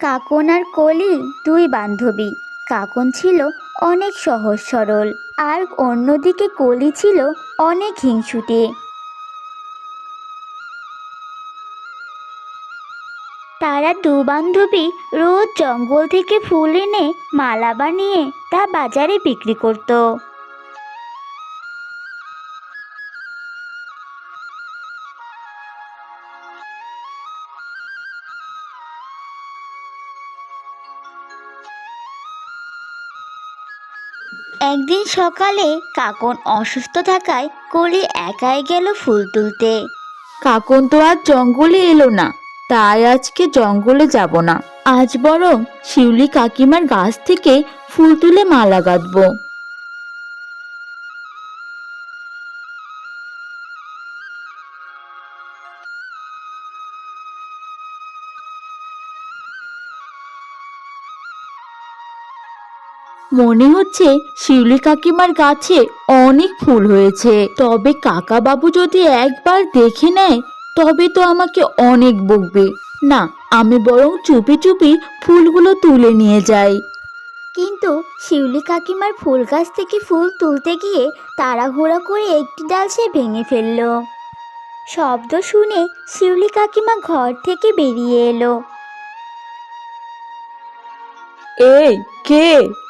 কাকন আর কলি দুই বান্ধবী। কাকন ছিল অনেক সহজ সরল, আর অন্যদিকে কলি ছিল অনেক হিংসুটে। তারা দু বান্ধবী রোজ জঙ্গল থেকে ফুল এনে মালা বানিয়ে তা বাজারে বিক্রি করতো। একদিন সকালে কাকন অসুস্থ থাকায় কলি একাই গেল ফুল তুলতে। কাকন তো আর জঙ্গলে এলো না, তাই আজকে জঙ্গলে যাব না। আজ বরং শিউলি কাকিমার গাছ থেকে ফুল তুলে মালা গাঁথবো মনে হচ্ছে শিউলি কাকিমার গাছে অনেক ফুল হয়েছে। তবে কাকা বাবু যদি একবার দেখে নেয় তবে তো আমাকে অনেক বকবে। না আমি বরং চুপি চুপি ফুলগুলো তুলে নিয়ে যাই। কিন্তু শিউলি কাকিমার ফুল গাছ থেকে ফুল তুলতে গিয়ে তাড়াহুড়ো করে একটি ডাল সে ভেঙে ফেলল। শব্দ শুনে শিউলি কাকিমা ঘর থেকে বেরিয়ে এলো। এই কে?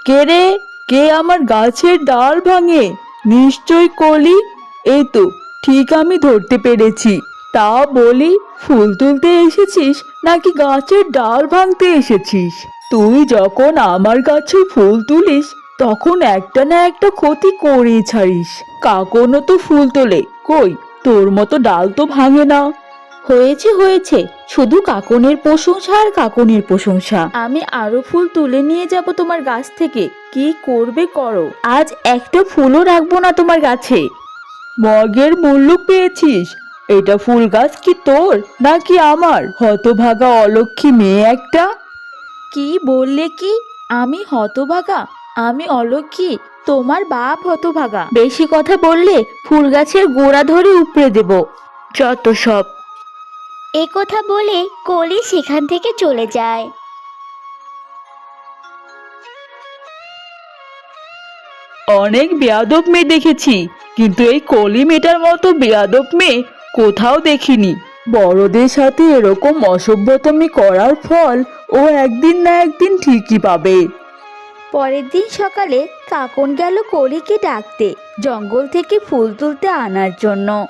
কে রে? কে আমার গাছের ডাল ভাঙে? নিশ্চয় কলি? এই তো, ঠিক আমি ধরতে পেরেছি। তা বলি, ফুল তুলতে এসেছিস নাকি গাছের ডাল ভাঙতে এসেছিস? তুই যখন আমার গাছে ফুল তুলিস, তখন একটা না একটা ক্ষতি করে ছাড়িস। কাকনও তো ফুল তোলে। কই, তোর মতো ডাল তো ভাঙে না। হয়েছে হয়েছে। শুধু কাকনের প্রশংসা আর কাকনের প্রশংসা। আমি আরও ফুল তুলে নিয়ে যাব তোমার গাছ থেকে। কি করবে করো। আজ একটা ফুলও রাখব না তোমার গাছে। মগের মূল্য পেয়েছিস। এটা ফুল গাছ কি তোর নাকি আমার? হতভাগা অলক্ষী মেয়ে একটা। কি বললে কি? আমি হতভাগা। আমি অলক্ষী। তোমার বাপ হতভাগা। বেশি কথা বললে ফুল গাছের গোড়া ধরে উপড়ে দেব। যত সব কথা বলে কলি সেখান থেকে চলে যায়। অনেক বেয়াদব মেয়ে দেখেছি কিন্তু এই কলি মেয়েটার মতো বেয়াদব মেয়ে কোথাও দেখিনি। বড়দের সাথে এরকম অসভ্যতমি করার ফল ও একদিন না একদিন ঠিকই পাবে। পরের দিন সকালে কাকন গেল কলিকে ডাকতে জঙ্গল থেকে ফুল তুলতে আনার জন্য।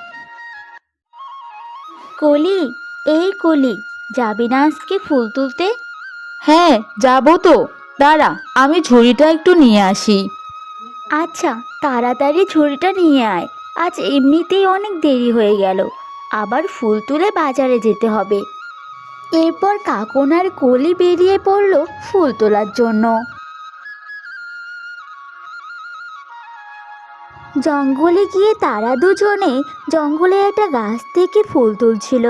কলি এই কলি যাবি না আজকে ফুল তুলতে? হ্যাঁ যাব তো। দাঁড়া আমি ঝুড়িটা একটু নিয়ে আসি। আচ্ছা তাড়াতাড়ি ঝুড়িটা নিয়ে আয়। আজ এমনিতেই অনেক দেরি হয়ে গেল। আবার ফুল তুলে বাজারে যেতে হবে। এরপর কাকন আর কলি বেরিয়ে পড়ল ফুল তোলার জন্য। জঙ্গলে গিয়ে তারা দুজনে জঙ্গলে একটা গাছ থেকে ফুল তুলছিল।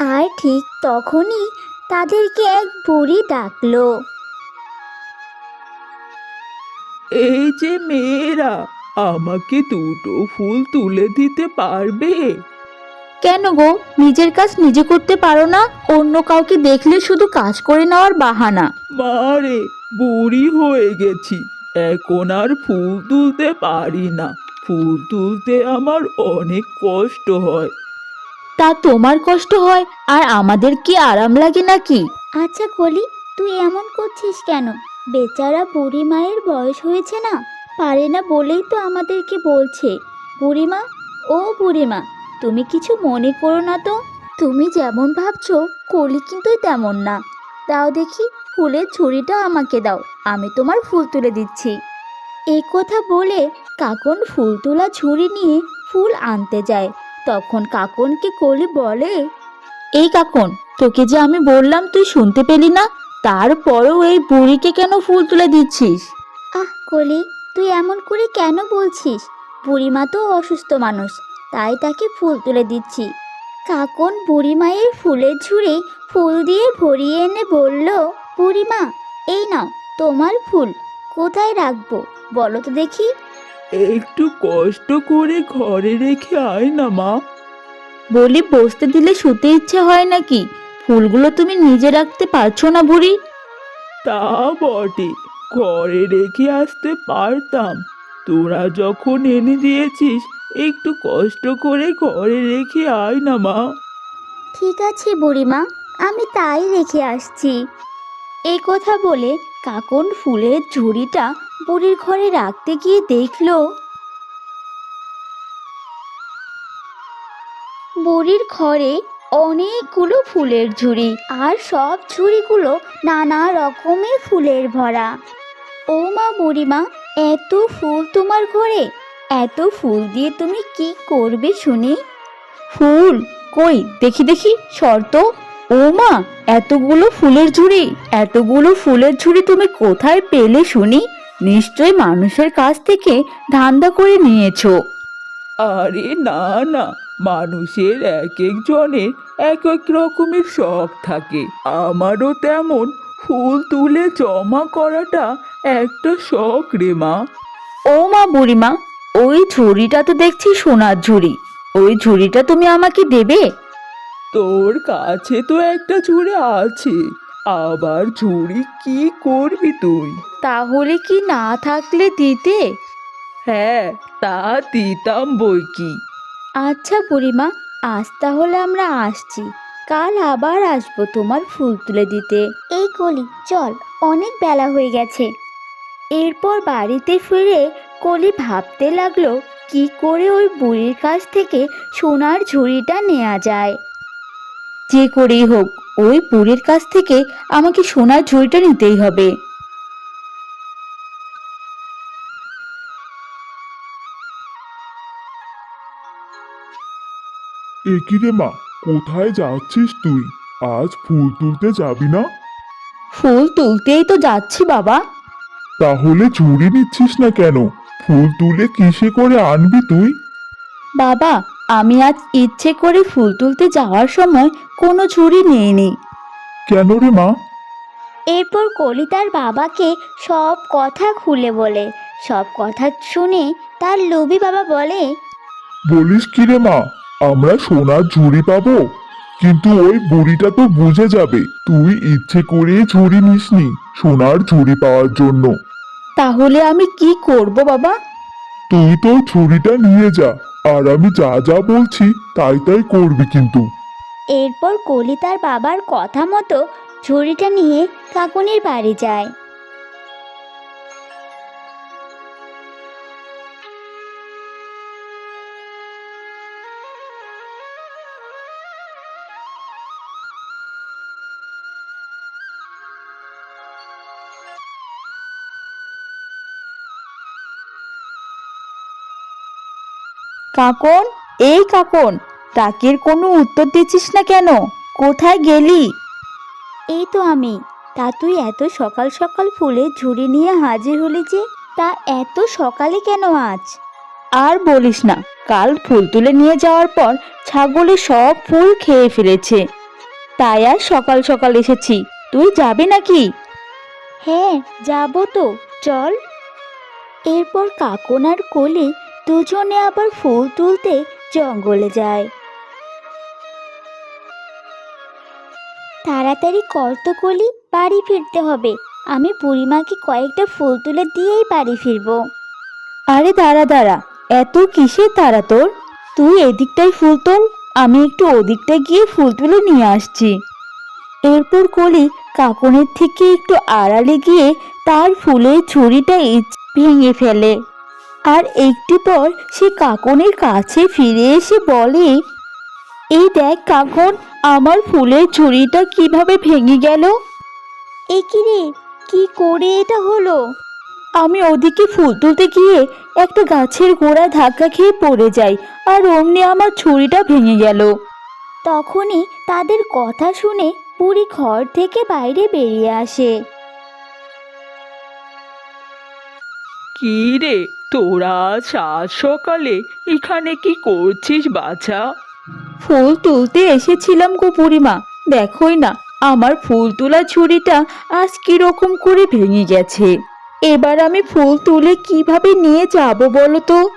আর ঠিক তখনই তাদেরকে এক বুড়ি ডাকলো। এই যে মেয়েরা আমাকে দুটো ফুল তুলে দিতে পারবে? কেন গো? নিজের কাজ নিজে করতে পারো না অন্য কাউকে দেখলে শুধু কাজ করে নেওয়ার বাহানা। মারে বুড়ি হয়ে গেছি। এখন আর ফুল তুলতে পারি না। ফুল তুলতে আমার অনেক কষ্ট হয়। তা তোমার কষ্ট হয় আর আমাদের কি আরাম লাগে নাকি? আচ্ছা কলি, তুই এমন করছিস কেন? বেচারা বুড়ি মায়ের বয়স হয়েছে না? পারে না বলেই তো আমাদেরকে বলছে। বুড়িমা ও বুড়িমা তুমি কিছু মনে করো না তো? তুমি যেমন ভাবছ, কলি কিন্তু তেমন না। দাও দেখি, ফুলের ঝুড়িটা আমাকে দাও, আমি তোমার ফুল তুলে দিচ্ছি। এই কথা বলে কাকন ফুল তোলা ঝুড়ি নিয়ে ফুল আনতে যায়। তখন কাকনকে কলি বলে, এই কাকন, তোকে যে আমি বললাম তুই শুনতে পেলি না, তারপরেও এই বুড়িকে কেন ফুল তুলে দিচ্ছিস? আহ, কলি, তুই এমন করে কেন বলছিস? বুড়িমা তো অসুস্থ মানুষ, তাই তাকে ফুল তুলে দিচ্ছি। কাকন বুড়িমায়ের ফুলের ঝুড়ি ফুল দিয়ে ভরিয়ে এনে বলল, বুড়িমা, এই নাও, তোমার ফুল, কোথায় রাখব? বলো তো দেখি। একটু কষ্ট করে ঘরে রেখে আয় না মা। বলি বসতে দিলে শুতে ইচ্ছে হয় নাকি? ফুলগুলো তুমি নিজে রাখতে পারছ না বুড়ি। তা বটে ঘরে রেখে আসতে পারতাম। তোরা যখন এনে দিয়েছিস একটু কষ্ট করে ঘরে রেখে আয় না মা। ঠিক আছে বুড়িমা আমি তাই রেখে আসছি। এই কথা বলে কাকন ফুলের ঝুড়িটা বুড়ির ঘরে রাখতে গিয়ে দেখল, বুড়ির ঘরে অনেকগুলো ফুলের ঝুড়ি আর সব ঝুড়িগুলো নানা রকমের ফুলের ভরা। ও মা বুড়িমা, এত ফুল তোমার ঘরে? এত ফুল দিয়ে তুমি কি করবে শুনি? ফুল? কই? দেখি দেখি, শর্ত। ও মা, এতগুলো ফুলের ঝুড়ি, এতগুলো ফুলের ঝুড়ি তুমি কোথায় পেলে শুনি? নিশ্চয় মানুষের কাছ থেকে ধান্দা করে নিয়েছো। আরে না না মানুষের এক একজনের এক এক রকমের শখ থাকে। আমারও তেমন ফুল তুলে জমা করাটা একটা শখ রে মা। ও মা বুড়িমা ওই ঝুড়িটা তো দেখছি সোনার ঝুড়ি। ওই ঝুড়িটা তুমি আমাকে দেবে? তোর কাছে তো একটা ঝুড়ি আছে। আবার ঝুড়ি কি করবি তুই? তাহলে কি না থাকলে দিতে? হ্যাঁ তা দিতাম বই কি। আচ্ছা বুড়িমা আজ তাহলে আমরা আসছি। কাল আবার আসব তোমার ফুল তুলে দিতে। এই কলি চল অনেক বেলা হয়ে গেছে। এরপর বাড়িতে ফিরে কলি ভাবতে লাগল কি করে ওই বুড়ির কাছ থেকে সোনার ঝুড়িটা নেওয়া যায়। যে করেই হোক ওই বুড়ির কাছ থেকে আমাকে সোনার ঝুড়িটা নিতেই হবে। একই রে মা কোথায় যাচ্ছিস তুই? আজ ফুল তুলতে যাবি না? ফুল তুলতেই তো যাচ্ছি বাবা। তাহলে ঝুড়ি নিচ্ছিস না কেন? ফুল তুলে কিসে করে আনবি তুই? বাবা আমি আজ ইচ্ছে করে ফুল তুলতে যাওয়ার সময় কোনো ঝুড়ি নেইনি। কেন রে মা? এরপর কলি তার বাবাকে সব কথা খুলে বলে। সব কথা শুনে তার লোভী বাবা বলে বলিস কি রে মা আমরা সোনার ঝুড়ি পাবো কিন্তু ওই বুড়িটা তো বুঝে যাবে তুই ইচ্ছে করে ঝুড়ি নিসনি সোনার ঝুড়ি পাওয়ার জন্য। তাহলে আমি কি করব বাবা? তুই তো ঝুড়িটা নিয়ে যা আর আমি যা যা বলছি, তাই তাই করবি কিন্তু। এরপর কলি তার বাবার কথা মতো ঝুড়িটা নিয়ে কাকুনির বাড়ি যায়। কাকন এই কাকন ডাকের কোনো উত্তর দিচ্ছিস না কেন? কোথায় গেলি? এই তো আমি। তা তুই এত সকাল সকাল ফুলের ঝুড়ি নিয়ে হাজির হলি যে তা এত সকালে কেন আজ? আর বলিস না কাল ফুল তুলে নিয়ে যাওয়ার পর ছাগলে সব ফুল খেয়ে ফেলেছে। তাই আর সকাল সকাল এসেছি। তুই যাবি নাকি? হ্যাঁ যাব তো চল। এরপর কাকন আর কলি দুজনে আবার ফুল তুলতে জঙ্গলে যায়। তাড়াতাড়ি কর তো বাড়ি ফিরতে হবে। আমি বুড়িমাকে কয়েকটা ফুল তুলে দিয়েই বাড়ি ফিরবো। আরে দাঁড়া দাঁড়া। এত কিসের তারা তোর? তুই এদিকটাই ফুল তোল, আমি একটু ওদিকটায় গিয়ে ফুল তুলে নিয়ে আসছি। এরপর কলি কাকনের থেকে একটু আড়ালে গিয়ে তার ফুলের ছুরিটা ভেঙে ফেলে। আর একটু পর সে কাকনের কাছে ফিরে এসে বলে এই দেখ কাকন আমার ফুলের ছুরিটা কীভাবে ভেঙে গেল? এ কি রে কি করে এটা হলো? আমি ওদিকে ফুল তুলতে গিয়ে একটা গাছের গোড়া ধাক্কা খেয়ে পড়ে যাই আর অমনি আমার ছুরিটা ভেঙে গেল। তখনই তাদের কথা শুনে বুড়ি ঘর থেকে বাইরে বেরিয়ে আসে। কি রে তোরা সাত সকালে এখানে কি করছিস বাছা? ফুল তুলতে এসেছিলাম গো বুড়িমা। দেখোই না আমার ফুল তোলা ছুরিটা আজ কীরকম করে ভেঙে গেছে। এবার আমি ফুল তুলে কীভাবে নিয়ে যাব বলো তো?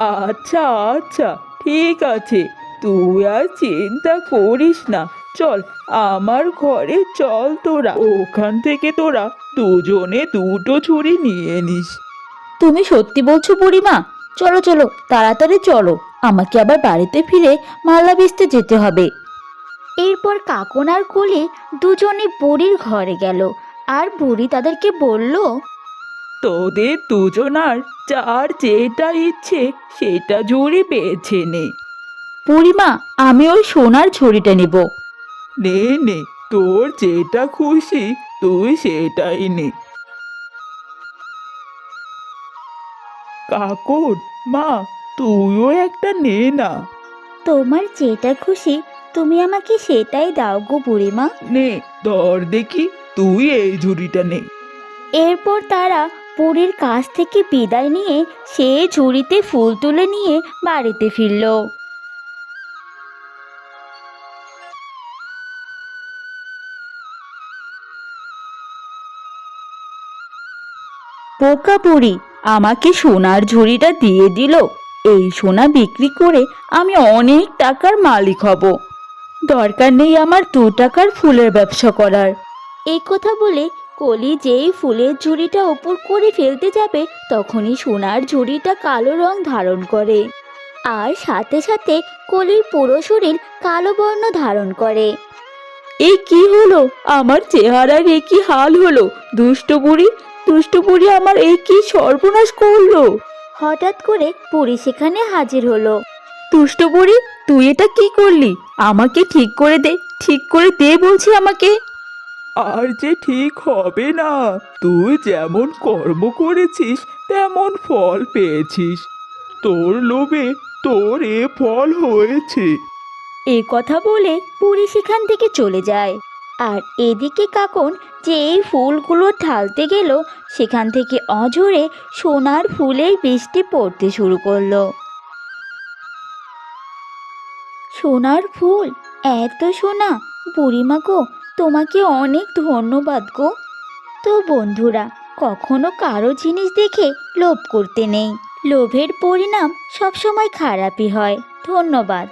আচ্ছা আচ্ছা ঠিক আছে। তুই আর চিন্তা করিস না। চল আমার ঘরে চল তোরা। ওখান থেকে তোরা দুজনে দুটো ছুরি নিয়ে নিস। তুমি সত্যি বলছো বুড়িমা? চলো চলো তাড়াতাড়ি চলো। আমাকে আবার বাড়িতে ফিরে মালা বেচতে যেতে হবে। এরপর কাকন আর কলি দুজনে বুড়ির ঘরে গেল। আর বুড়ি তাদেরকে বলল তোদের দুজনার যার যেটা ইচ্ছে সেটা জুড়ি বেছে নে। বুড়িমা আমি ওই সোনার ঝুড়িটা নেব। নে নে তোর যেটা খুশি তুই সেটাই নে। কাকুর মা তুইও একটা নে না। তোমার যেটা খুশি তুমি আমাকে সেটাই দাও গো বুড়িমা। নে ধর দেখি তুই এই ঝুড়িটা নে। এরপর তারা পুরীর কাছ থেকে বিদায় নিয়ে সে ঝুড়িতে ফুল তুলে নিয়ে বাড়িতে ফিরল। পোকা বুড়ি আমাকে সোনার ঝুড়িটা দিয়ে দিল। এই সোনা বিক্রি করে আমি অনেক টাকার মালিক হব। দরকার নেই আমার দু টাকার ফুলের ব্যবসা করার। এই কথা বলে কলি যেই ফুলের ঝুড়িটা ওপর করে ফেলতে যাবে তখনই সোনার ঝুড়িটা কালো রং ধারণ করে। আর সাথে সাথে কলির পুরো শরীর কালো বর্ণ ধারণ করে। এই কি হলো? আমার চেহারার এই কি হাল হলো? দুষ্ট বুড়ি দুষ্ট বুড়ি আমার এই কি সর্বনাশ করল? হঠাৎ করে পুরী সেখানে হাজির হলো। দুষ্ট বুড়ি তুই এটা কি করলি? আমাকে ঠিক করে দে ঠিক করে দে বলছি আমাকে। আর যে ঠিক হবে না তুই যেমন কর্ম করেছিস তেমন ফল পেয়েছিস। তোর লোভে তোর এ ফল হয়েছে। এই কথা বলে পুরী সেখান থেকে চলে যায়। আর এদিকে কাকন যে এই ফুলগুলো ঢালতে গেল, সেখান থেকে অঝরে সোনার ফুলের বৃষ্টি পড়তে শুরু করল। সোনার ফুল, এত সোনা! বুড়িমা গো, তোমাকে অনেক ধন্যবাদ গো। তো বন্ধুরা, কখনো কারও জিনিস দেখে লোভ করতে নেই। লোভের পরিণাম সবসময় খারাপই হয়। ধন্যবাদ।